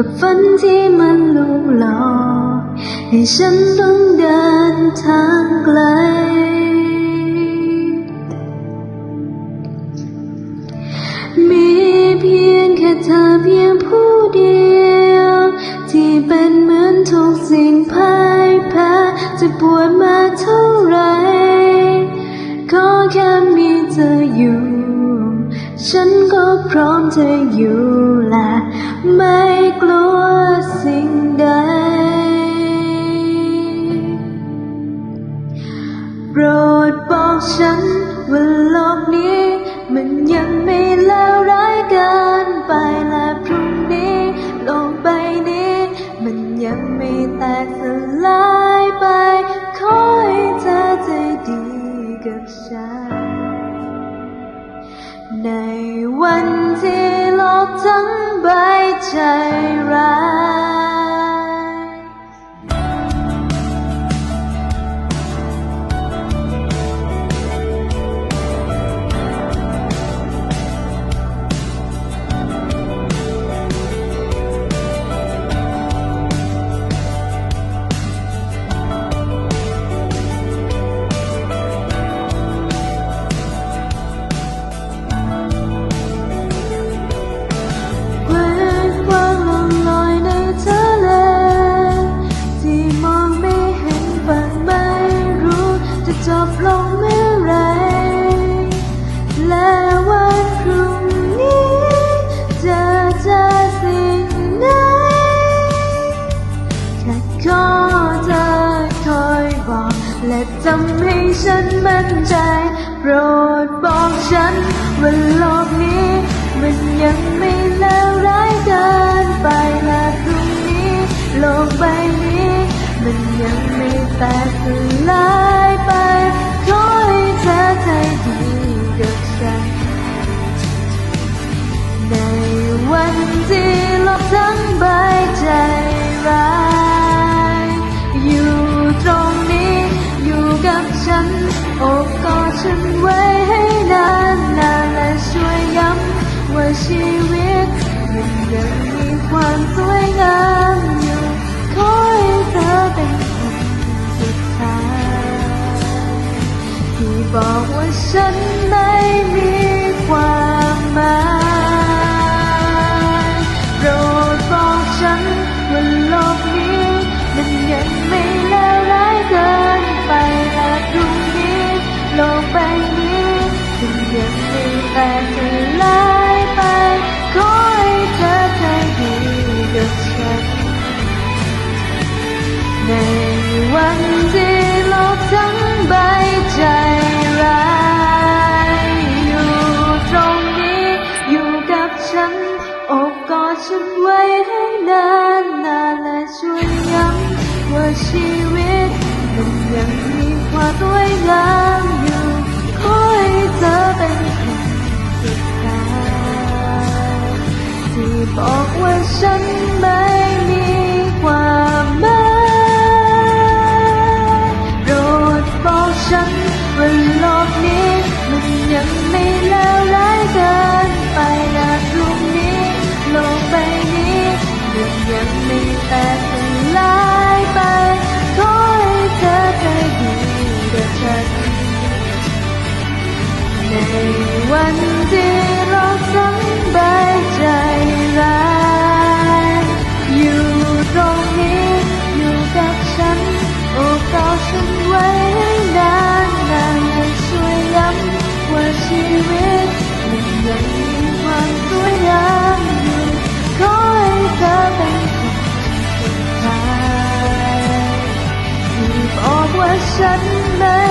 กับฝันที่มันลุกหลอกให้ฉันต้องเดินทางไกล มีเพียงแค่เธอเพียงผู้เดียว ที่เป็นเหมือนทุกสิ่งพ่ายแพ้จะปวดมาเท่าไหรก็แค่มีเธออยู่ ฉันก็พร้อมจะอยู่และไม่กลัวสิ่งใด โปรดบอกฉันว่าโลกนี้ มันยังไม่เลวร้ายเกินไปและพรุ่งนี้โลกใบนี้ มันยังไม่แตกสลายไป ขอให้เธอใจดีกับฉัน ในวันที่โลกทั้งใบใจร้าย เธอคอยบอก และทำให้ฉันมั่นใจ โปรดบอกฉันว่าโลกนี้ มันยังไม่เลวร้ายเกินไปและพรุ่งนี้ โลกใบนี้ มันยังไม่แตกสลาย ว่ ว่าชีวิตมันยังมีความสวยงามอยู่ขอให้เธอเป็นคนสุดท้ายที่บอกว่าฉันไม่มีความหมายโปรดบอกฉันว่าโลกนี้มันยังไม่เลวร้ายเกินไปและพรุ่งนี้โลกใบนี้มันยัง 什么？